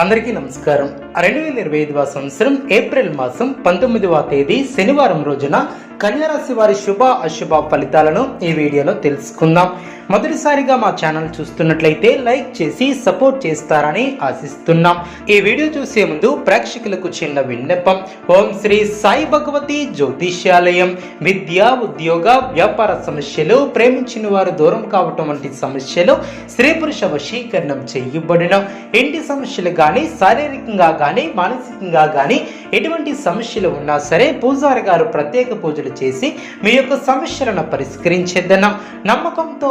అందరికీ నమస్కారం. రెండు వేల ఇరవై ఐదవ సంవత్సరం ఏప్రిల్ మాసం పంతొమ్మిదవ తేదీ శనివారం రోజున కన్యారాశి వారి శుభ అశుభ ఫలితాలను ఈ వీడియోలో తెలుసుకుందాం. మొదటిసారిగా మా ఛానల్ చూస్తున్నట్లయితే లైక్ చేసి సపోర్ట్ చేస్తారని ఆశిస్తున్నాం. ఈ వీడియో చూసే ముందు ప్రేక్షకులకు చిన్న విన్నపం. ఓం శ్రీ సాయి భగవతి జ్యోతిష్యాలయం. విద్య ఉద్యోగ వ్యాపార సమస్యలు ప్రేమించిన వారు దూరం కావటం వంటి సమస్యలు స్త్రీ పురుష వశీకరణం చేయబడిన ఇంటి సమస్యలు కానీ శారీరకంగా కానీ మానసికంగా కానీ ఎటువంటి సమస్యలు ఉన్నా సరే పూజారి గారు ప్రత్యేక పూజలు చేసి మీ యొక్క సమస్యలను పరిష్కరించేద్దన్నాం నమ్మకంతో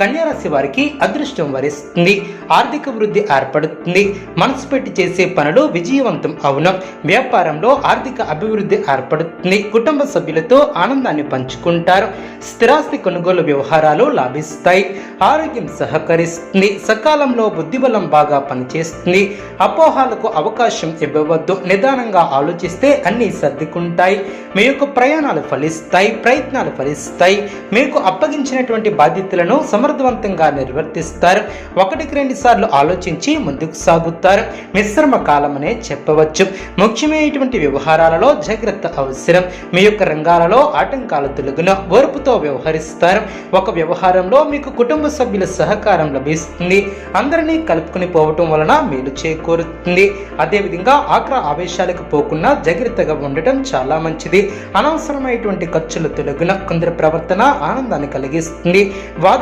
కన్యారాశి వారికి అదృష్టం వరిస్తుంది. ఆర్థిక వృద్ధి ఏర్పడుతుంది. మనసు పెట్టి చేసే పనులు విజయవంతం అవును. వ్యాపారంలో ఆర్థిక అభివృద్ధి ఏర్పడుతుంది. కుటుంబ సభ్యులతో ఆనందాన్ని పంచుకుంటారు. స్థిరాస్తి కొనుగోలు వ్యవహారాలు లాభిస్తాయి. ఆరోగ్యం సహకరిస్తుంది. సకాలంలో బుద్ధిబలం బాగా పనిచేస్తుంది. అపోహాలకు అవకాశం ఇవ్వవద్దు. నిదానంగా ఆలోచిస్తే అన్నీ సర్దుకుంటాయి. మీ యొక్క ప్రయాణాలు ఫలిస్తాయి. ప్రయత్నాలు ఫలిస్తాయి. మీకు అప్పగించినటువంటి బాధ్యతలను సమర్థవంతంగా నిర్వర్తిస్తారు. ఒకటికి రెండు సార్లు ఆలోచించి ముందుకు సాగుతారు. మిశ్రమ కాలమనే చెప్పవచ్చు. ముఖ్యమైనటువంటి వ్యవహారాలలో జాగ్రత్త అవసరం. మీ యొక్క రంగాలలో ఆటంకాలు తొలగిన ఓర్పుతో వ్యవహరిస్తారు. ఒక వ్యవహారంలో మీకు కుటుంబ సభ్యుల సహకారం లభిస్తుంది. అందరినీ కలుపుకుని పోవటం వలన మేలు చేకూరుతుంది. అదేవిధంగా ఆక్ర ఆవేశాలకు పోకుండా జాగ్రత్తగా ఉండటం చాలా మంచిది. అనవసరమైనటువంటి ఖర్చులు తొలగిన కొందరి ప్రవర్తన ఆనందాన్ని కలిగిస్తుంది.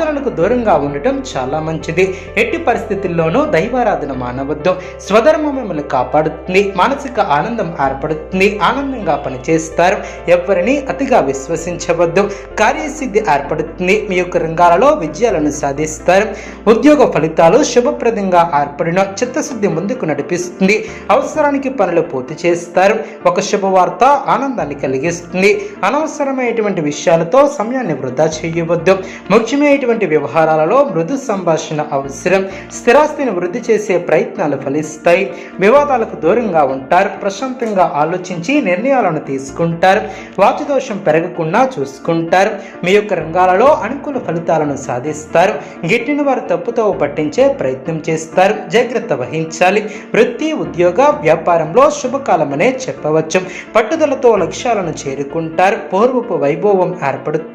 వాదనలకు దూరంగా ఉండటం చాలా మంచిది. ఎట్టి పరిస్థితుల్లోనూ దైవారాధన మానవద్దు. స్వధర్మం మిమ్మల్ని కాపాడుతుంది. మానసిక ఆనందం ఏర్పడుతుంది. ఆనందంగా పనిచేస్తారు. ఎవరిని అతిగా విశ్వసించవద్దు. కార్యసిద్ధి ఏర్పడుతుంది. మీ యొక్క రంగాలలో విజయాలను సాధిస్తారు. ఉద్యోగ ఫలితాలు శుభప్రదంగా ఏర్పడిన చిత్తశుద్ధి ముందుకు నడిపిస్తుంది. అవసరానికి పనులు పూర్తి చేస్తారు. ఒక శుభవార్త ఆనందాన్ని కలిగిస్తుంది. అనవసరమైనటువంటి విషయాలతో సమయాన్ని వృధా చేయవద్దు. ముఖ్యమైనటువంటి వ్యవహారాలలో మృదు సంభాషణ అవసరం. స్థిరాస్తిని వృద్ధి చేసే ప్రయత్నాలు ఫలిస్తాయి. వివాదాలకు దూరంగా ఉంటారు. ప్రశాంతంగా ఆలోచించి నిర్ణయాలను తీసుకుంటారు. వాచుదోషం పెరగకుండా చూసుకుంటారు. మీ యొక్క రంగాలలో అనుకూల ఫలితాలను సాధిస్తారు. గిట్టిన వారు తప్పుతో పట్టించే ప్రయత్నం చేస్తారు. జాగ్రత్త వహించాలి. వృత్తి ఉద్యోగ వ్యాపారంలో శుభకాలమనే చెప్పవచ్చు. పట్టుదలతో లక్ష్యాలను చేరుకుంటారు. పూర్వపు వైభవం ఏర్పడుతుంది.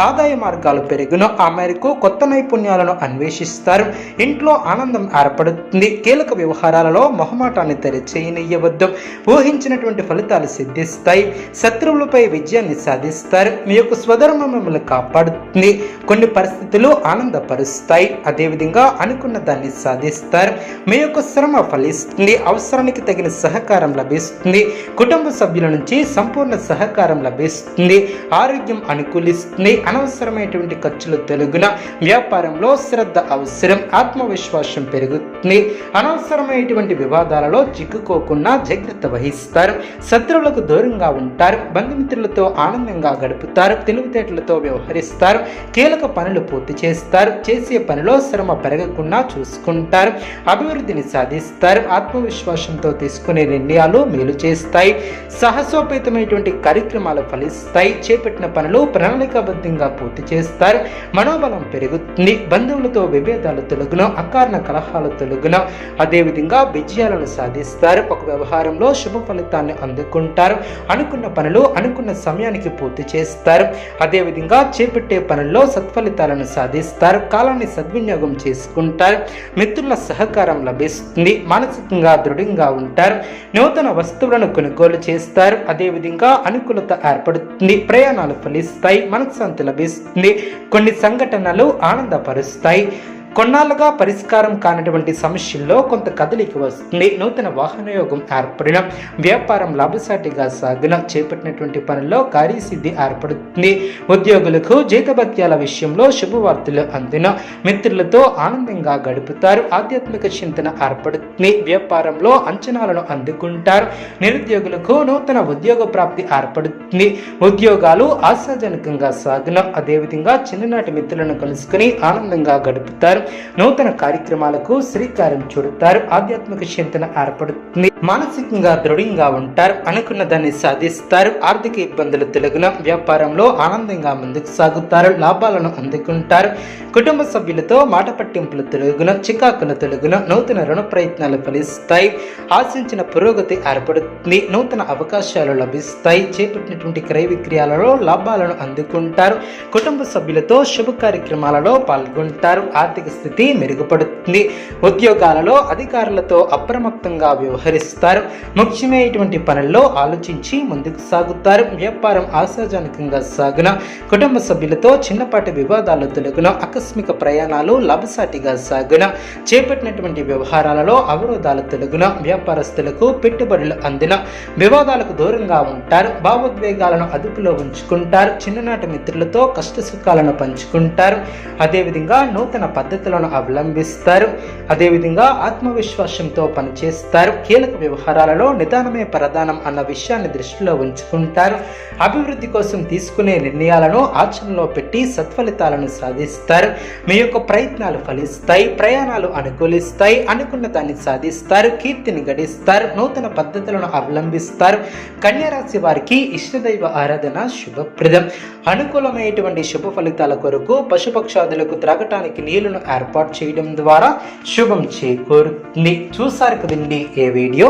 ఆదాయ మార్గాలు పెరుగును ఆ మేరకు కొత్త నైపుణ్యాలను అన్వేషిస్తారు. ఇంట్లో ఆనందం ఏర్పడుతుంది. కీలక వ్యవహారాలలో మొహమాటాన్ని తెరచేయనియ్యవద్దు. ఊహించినటువంటి ఫలితాలు సిద్ధిస్తాయి. శత్రువులపై విజయాన్ని సాధిస్తారు. మీ యొక్క స్వధర్మం మిమ్మల్ని కాపాడుతుంది. కొన్ని పరిస్థితులు ఆనందపరుస్తాయి. అదేవిధంగా అనుకున్న దాన్ని సాధిస్తారు. మీ యొక్క శ్రమ ఫలిస్తుంది. అవసరానికి తగిన సహకారం లభిస్తుంది. కుటుంబ సభ్యుల నుంచి సంపూర్ణ సహకారం లభిస్తుంది. ఆరోగ్యం అనుకూలిస్తుంది. అనవసరమైనటువంటి ఖర్చులు తొలగున వ్యాపారంలో శ్రద్ధ అవసరం ఆత్మవిశ్వాసం పెరుగుతుంది. అనవసరమైనటువంటి వివాదాలలో చిక్కుకోకుండా జాగ్రత్త వహిస్తారు. శత్రువులకు దూరంగా ఉంటారు. బంధుమిత్రులతో ఆనందంగా గడుపుతారు. తెలివితేటలతో వ్యవహరిస్తారు. కీలక పనులు పూర్తి చేస్తారు. చేసే పనిలో శ్రమ పెరగకుండా చూసుకుంటారు. అభివృద్ధిని సాధిస్తారు. ఆత్మవిశ్వాసంతో తీసుకునే నిర్ణయాలు మేలు చేస్తాయి. సాహసోపేతమైనటువంటి కార్యక్రమాలు ఫలిస్తాయి. చేపట్టిన పనులు ప్రణాళిక ప్రణాళికాబద్ధంగా పూర్తి చేస్తారు. మనోబలం పెరుగుతుంది. బంధువులతో విభేదాలు తొలగున అకారణ కలహాలు తొలగున. అదేవిధంగా విజయాలను సాధిస్తారు. ఒక వ్యవహారంలో శుభ ఫలితాన్ని అందుకుంటారు. అనుకున్న పనులు అనుకున్న సమయానికి పూర్తి చేస్తారు. అదేవిధంగా చేపట్టే పనుల్లో సత్ఫలితాలను సాధిస్తారు. కాలాన్ని సద్వినియోగం చేసుకుంటారు. మిత్రుల సహకారం లభిస్తుంది. మానసికంగా దృఢంగా ఉంటారు. నూతన వస్తువులను కొనుగోలు చేస్తారు. అదేవిధంగా అనుకూలత ఏర్పడుతుంది. ప్రయాణాలు ఫలిస్తాయి. మనశ్శాంతి లభిస్తుంది. కొన్ని సంఘటనలు ఆనందపరుస్తాయి. కొన్నాళ్ళుగా పరిష్కారం కానటువంటి సమస్యల్లో కొంత కదలిక వస్తుంది. నూతన వాహనయోగం ఏర్పడిన వ్యాపారం లాభసాటిగా సాగిన చేపట్టినటువంటి పనుల్లో కార్యసిద్ధి ఏర్పడుతుంది. ఉద్యోగులకు జీతభత్యాల విషయంలో శుభవార్తలు అందిన మిత్రులతో ఆనందంగా గడుపుతారు. ఆధ్యాత్మిక చింతన ఏర్పడుతుంది. వ్యాపారంలో అంచనాలను అందుకుంటారు. నిరుద్యోగులకు నూతన ఉద్యోగ ప్రాప్తి ఏర్పడుతుంది. ఉద్యోగాలు ఆశాజనకంగా సాగిన అదేవిధంగా చిన్ననాటి మిత్రులను కలుసుకుని ఆనందంగా గడుపుతారు. నూతన కార్యక్రమాలకు శ్రీకారం చుడతారు. ఆధ్యాత్మిక చింతన ఏర్పడుతుంది. మానసికంగా దృఢంగా ఉంటారు అనుకున్న దాన్ని సాధిస్తారు. ఆర్థిక ఇబ్బందులు తొలగిన వ్యాపారంలో ఆనందంగా ముందుకు సాగుతారు లాభాలను అందుకుంటారు. కుటుంబ సభ్యులతో మాట పట్టింపులు తొలగిన చికాకులు తొలగిన నూతన రుణ ప్రయత్నాలు ఫలిస్తాయి. ఆశించిన పురోగతి ఏర్పడుతుంది నూతన అవకాశాలు లభిస్తాయి. చేపట్టినటువంటి క్రయ విక్రయాలలో లాభాలను అందుకుంటారు. కుటుంబ సభ్యులతో శుభ కార్యక్రమాలలో పాల్గొంటారు. ఆర్థిక స్థితి మెరుగుపడుతుంది. ఉద్యోగాలలో అధికారులతో అప్రమత్తంగా వ్యవహరిస్తారు. ముఖ్యమైనటువంటి పనుల్లో ఆలోచించి ముందుకు సాగుతారు. వ్యాపారం ఆశాజనకంగా సాగున కుటుంబ సభ్యులతో చిన్నపాటి వివాదాలు తొలగున ఆకస్మిక ప్రయాణాలు లాభసాటిగా సాగున చేపట్టినటువంటి వ్యవహారాలలో అవరోధాలు తొలగున వ్యాపారస్తులకు పెట్టుబడులు అందిన వివాదాలకు దూరంగా ఉంటారు. భావోద్వేగాలను అదుపులో ఉంచుకుంటారు. చిన్ననాటి మిత్రులతో కష్ట సుఖాలను పంచుకుంటారు. అదేవిధంగా నూతన పద్ధతులను అవలంబిస్తారు. అదేవిధంగా ఆత్మవిశ్వాసంతో పనిచేస్తారు. కీలక వ్యవహారాలలో నిదానమే ప్రధానం అన్న విషయాన్ని దృష్టిలో ఉంచుకుంటారు. అభివృద్ధి కోసం తీసుకునే నిర్ణయాలను ఆచరణలో పెట్టి సత్ఫలితాలను సాధిస్తారు. మీ యొక్క ప్రయత్నాలు ఫలిస్తాయి ప్రయాణాలు అనుకూలిస్తాయి అనుకున్న దాన్ని సాధిస్తారు కీర్తిని గడిస్తారు నూతన పద్ధతులను అవలంబిస్తారు. కన్యారాశి వారికి ఇష్టదైవ ఆరాధన శుభప్రదం. అనుకూలమైనటువంటి శుభ ఫలితాల కొరకు పశుపక్షాదులకు త్రాగటానికి నీళ్ళను ఏర్పాటు చేయడం ద్వారా శుభం చేకూరుతుంది. చూసారు కదండి ఏ వీడియో?